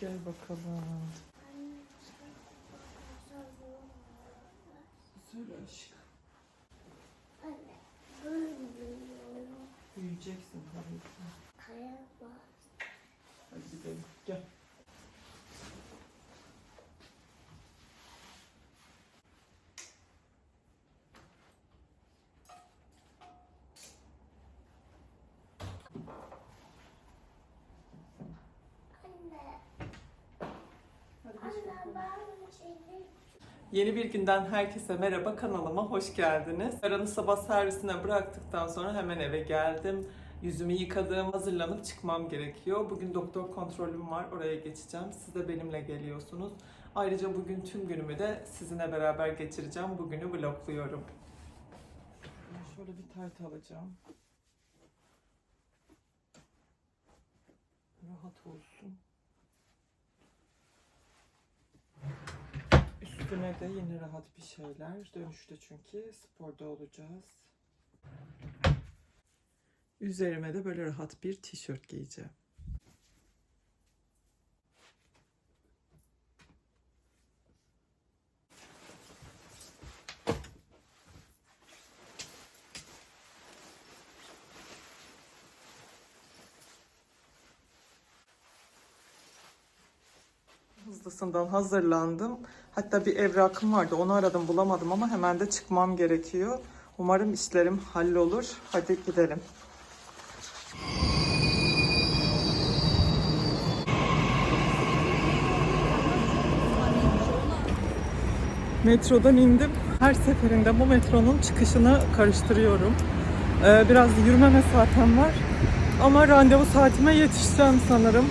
gel bakalım. Söyle aşkım. Büyüyeceksin tabii ki. Kaya var. Hadi gidelim. Gel. Anne, Hadi geç anne bakalım. ben seni Yeni bir günden herkese merhaba kanalıma hoş geldiniz. Aranı sabah servisine bıraktıktan sonra hemen eve geldim. Yüzümü yıkadım, hazırlanıp çıkmam gerekiyor. Bugün doktor kontrolüm var, oraya geçeceğim. Siz de benimle geliyorsunuz. Ayrıca bugün tüm günümü de sizinle beraber geçireceğim. Bugünü vlogluyorum. Şöyle bir tayt alacağım. Rahat olsun. Üstüne de yine rahat bir şeyler. Dönüşte çünkü sporda olacağız. Üzerime de böyle rahat bir tişört giyeceğim. Hızlısından hazırlandım. Hatta bir evrakım vardı. Onu aradım bulamadım ama hemen de çıkmam gerekiyor. Umarım işlerim hallolur. Hadi gidelim. Metrodan indim. Her seferinde bu metronun çıkışını karıştırıyorum. Ee, biraz yürüme mesafem var. Ama randevu saatime yetişeceğim sanırım.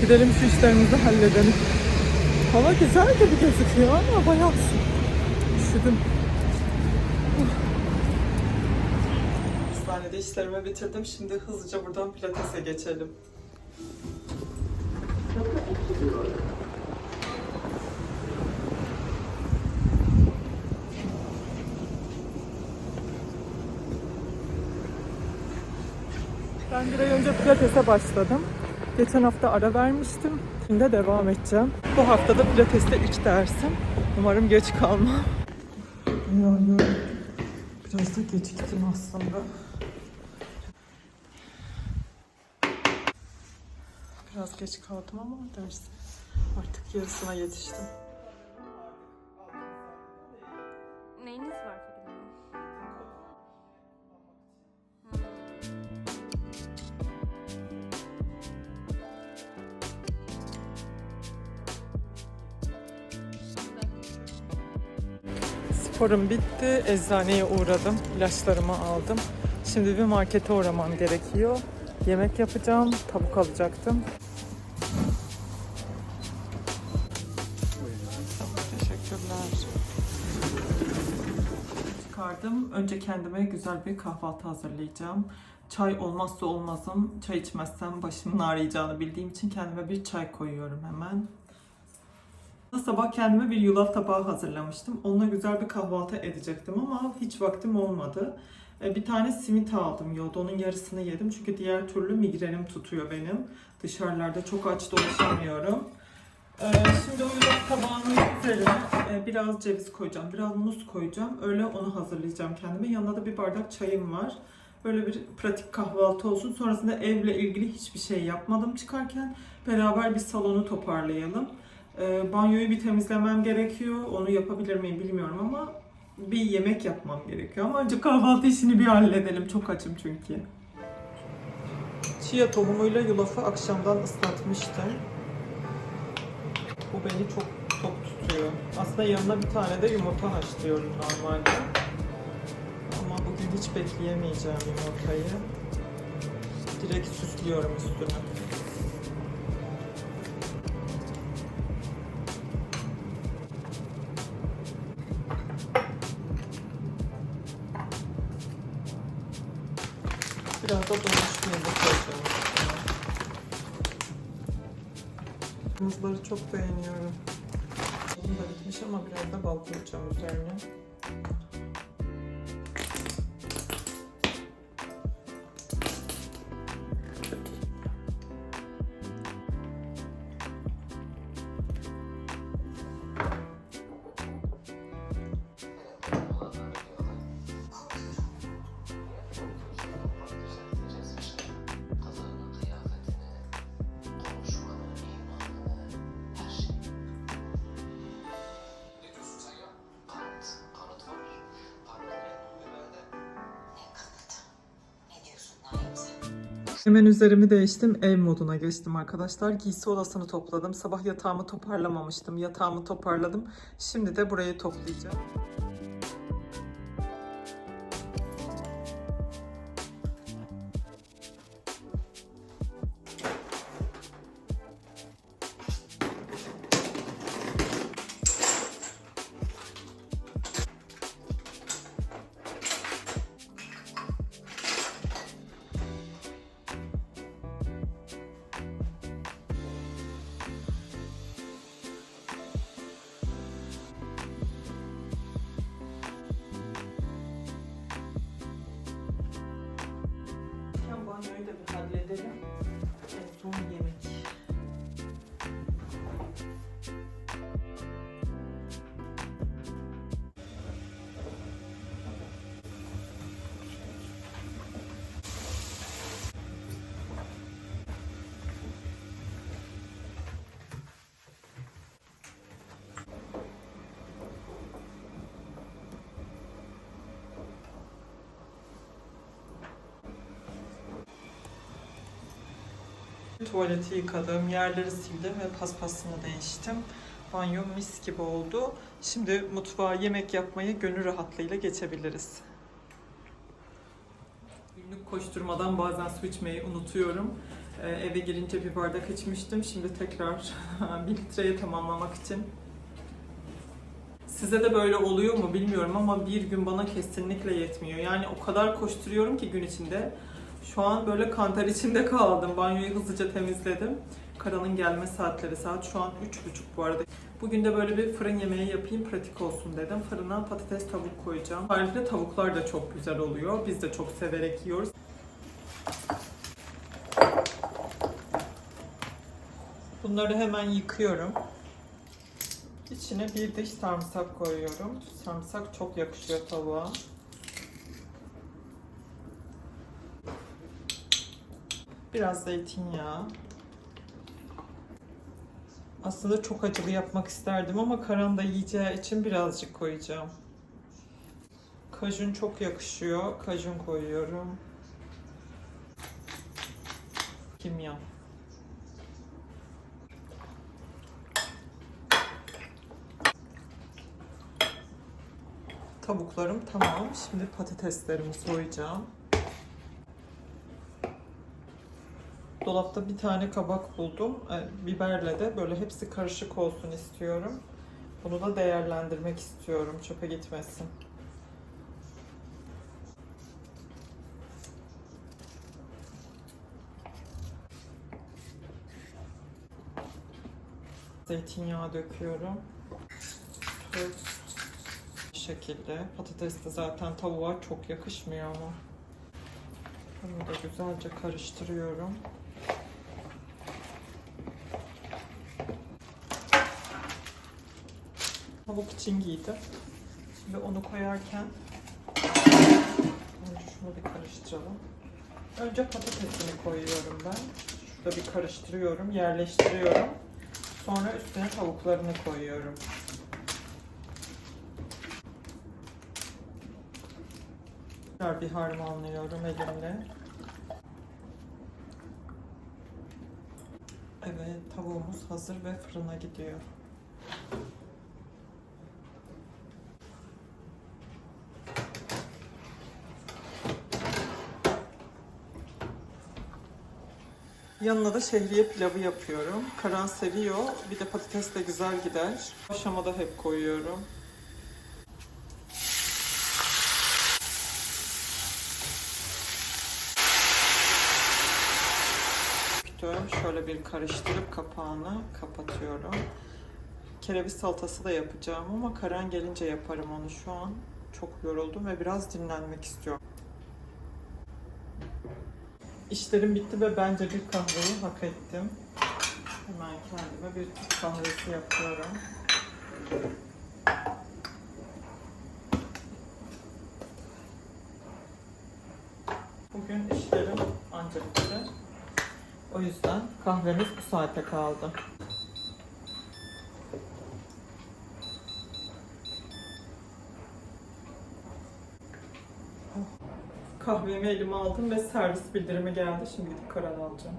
Gidelim şu işlerimizi halledelim. Hava güzel gibi gözüküyor ama bayağı üşüdüm. Hastanede işlerimi bitirdim. Şimdi hızlıca buradan pilatese geçelim. Ben bir ay önce pilatese başladım. Geçen hafta ara vermiştim. Şimdi de devam edeceğim. Bu hafta da pilateste ilk dersim. Umarım geç kalmam. Yani biraz da geciktim aslında. Biraz geç kaldım ama ders artık yarısına yetiştim. Sporum bitti. Eczaneye uğradım. İlaçlarımı aldım. Şimdi bir markete uğramam gerekiyor. Yemek yapacağım. Tavuk alacaktım. Teşekkürler. Çıkardım. Önce kendime güzel bir kahvaltı hazırlayacağım. Çay olmazsa olmazım. Çay içmezsem başımın ağrıyacağını bildiğim için kendime bir çay koyuyorum hemen. Sabah kendime bir yulaf tabağı hazırlamıştım. Onunla güzel bir kahvaltı edecektim ama hiç vaktim olmadı. E, Bir tane simit aldım yolda. Onun yarısını yedim. Çünkü diğer türlü migrenim tutuyor benim. Dışarılarda çok aç dolaşamıyorum. E, Şimdi o yulaf tabağının üzerine biraz ceviz koyacağım. Biraz muz koyacağım. Öyle onu hazırlayacağım kendime. Yanında da bir bardak çayım var. Böyle bir pratik kahvaltı olsun. Sonrasında evle ilgili hiçbir şey yapmadım çıkarken. Beraber bir salonu toparlayalım. E, banyoyu bir temizlemem gerekiyor. Onu yapabilir miyim bilmiyorum ama bir yemek yapmam gerekiyor. Ama önce kahvaltı işini bir halledelim. Çok açım çünkü. Chia tohumuyla yulafı akşamdan ıslatmıştım. Bu beni çok çok tutuyor. Aslında yanına bir tane de yumurta haşlıyorum normalde. Ama bugün hiç bekleyemeyeceğim yumurtayı. Direkt süslüyorum üstüne. Çok beğeniyorum. Bunun da bitmiş ama biraz da bal koyacağım üzerine. Hemen üzerimi değiştim. Ev moduna geçtim arkadaşlar. Giysi odasını topladım. Sabah yatağımı toparlamamıştım. Yatağımı toparladım. Şimdi de burayı toplayacağım. Banyoyu da bir halledelim. En son yemek. Tuvaleti yıkadım, yerleri sildim ve paspasını değiştim. Banyo mis gibi oldu. Şimdi mutfağa yemek yapmaya gönül rahatlığıyla geçebiliriz. Günlük koşturmadan bazen su içmeyi unutuyorum. Ee, eve girince bir bardak içmiştim. Şimdi tekrar bir litreye tamamlamak için. Size de böyle oluyor mu bilmiyorum ama bir gün bana kesinlikle yetmiyor. Yani o kadar koşturuyorum ki gün içinde. Şu an böyle kantar içinde kaldım. Banyoyu hızlıca temizledim. Karan'ın gelme saatleri saat şu an 3.30 bu arada. Bugün de böyle bir fırın yemeği yapayım pratik olsun dedim. Fırına patates tavuk koyacağım. Ayrıca tavuklar da çok güzel oluyor. Biz de çok severek yiyoruz. Bunları hemen yıkıyorum. İçine bir diş sarımsak koyuyorum. Sarımsak çok yakışıyor tavuğa. Biraz zeytinyağı. Aslında çok acılı yapmak isterdim ama Karan da yiyeceği için birazcık koyacağım. Kajun çok yakışıyor. Kajun koyuyorum. Kimyon. Tavuklarım tamam. Şimdi patateslerimi soyacağım. Dolapta bir tane kabak buldum. E, biberle de böyle hepsi karışık olsun istiyorum. Bunu da değerlendirmek istiyorum. Çöpe gitmesin. Zeytinyağı döküyorum. Tuz. Bu şekilde. Patates de zaten tavuğa çok yakışmıyor ama. Bunu da güzelce karıştırıyorum. Tavuk için giydim. Şimdi onu koyarken önce şunu bir karıştıralım. Önce patatesini koyuyorum ben. Şurada bir karıştırıyorum, yerleştiriyorum. Sonra üstüne tavuklarını koyuyorum. Tekrar bir harmanlıyorum elimle. Evet, tavuğumuz hazır ve fırına gidiyor. Yanına da şehriye pilavı yapıyorum. Karan seviyor. Bir de patates de güzel gider. Aşamada hep koyuyorum. Döktüm. Şöyle bir karıştırıp kapağını kapatıyorum. Kereviz salatası da yapacağım ama Karan gelince yaparım onu şu an. Çok yoruldum ve biraz dinlenmek istiyorum. İşlerim bitti ve bence bir kahveyi hak ettim. Hemen kendime bir Türk kahvesi yapıyorum. Bugün işlerim ancak bitti. O yüzden kahvemiz bu saate kaldı. Kahvemi elime aldım ve servis bildirimi geldi. Şimdi gidip karar alacağım.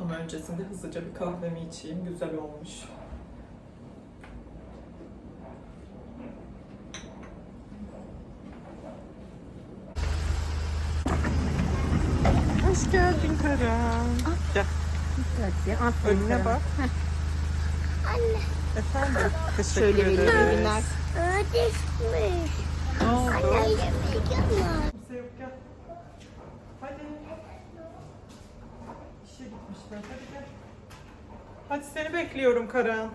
Ama öncesinde hızlıca bir kahvemi içeyim. Güzel olmuş. Hoş geldin Karan. Gel. Önüne bak. Anne Efendim. Teşekkür Şöyle vereyim, ederiz. ödeşmiş. Anne yemek yapma. Kimse yok gel. Hadi. İşe gitmişler. Hadi gel. Hadi seni bekliyorum Karan.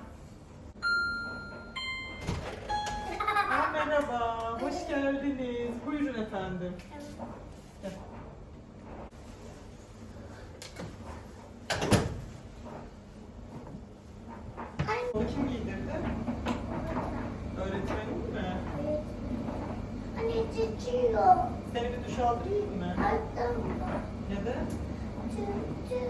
Aa, merhaba. Hoş geldiniz. Buyurun efendim. Gel. Kim giydirdi? Öğretmenim mi? Titriyor. Seni bir duş aldırayım mı? Attım. Neden? Çünkü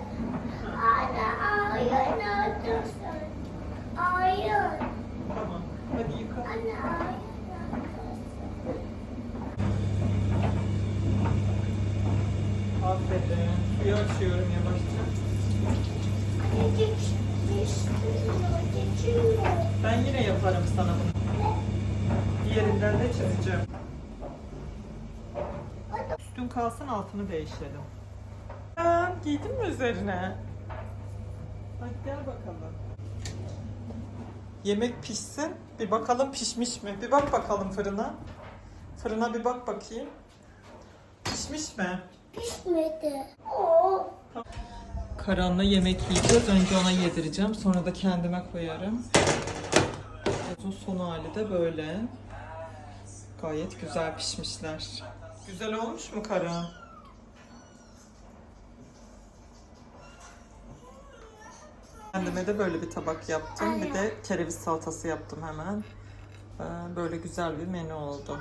kalsın altını değişelim. Ha, giydin mi üzerine? Hadi gel bakalım. Yemek pişsin. Bir bakalım pişmiş mi? Bir bak bakalım fırına. Fırına bir bak bakayım. Pişmiş mi? Pişmedi. Oo. Karan'la yemek yiyeceğiz. Önce ona yedireceğim. Sonra da kendime koyarım. Son hali de böyle. Gayet güzel pişmişler. Güzel olmuş mu Karan? Kendime de böyle bir tabak yaptım. Bir de kereviz salatası yaptım hemen. Ee, Böyle güzel bir menü oldu.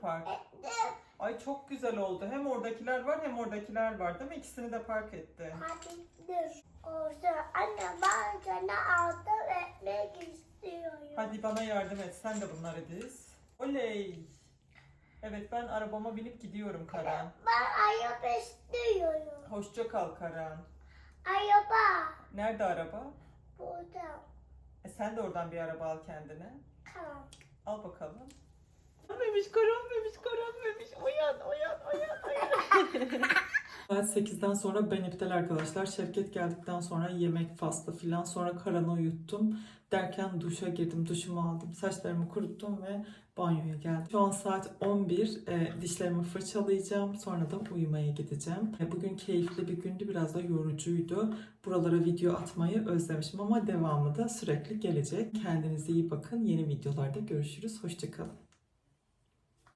Park? ettim. Ay çok güzel oldu. Hem oradakiler var hem oradakiler var değil mi? İkisini de park etti. Hadi dur. Orada anne ben sana aldım ekmek istiyorum. Hadi bana yardım et. Sen de bunları diz. Oley. Evet ben arabama binip gidiyorum Karan. Ben araba istiyorum. Hoşça kal Karan. Araba. Nerede araba? Burada. E sen de oradan bir araba al kendine. Tamam. Al bakalım. Memiş Karan memiş Karan memiş. Uyan uyan uyan uyan. Saat 8'den sonra ben iptal arkadaşlar. Şevket geldikten sonra yemek faslı filan. Sonra Karan'ı uyuttum. Derken duşa girdim. Duşumu aldım. Saçlarımı kuruttum ve banyoya geldim. Şu an saat 11. E, dişlerimi fırçalayacağım. Sonra da uyumaya gideceğim. E, bugün keyifli bir gündü. Biraz da yorucuydu. Buralara video atmayı özlemişim ama devamı da sürekli gelecek. Kendinize iyi bakın. Yeni videolarda görüşürüz. Hoşçakalın.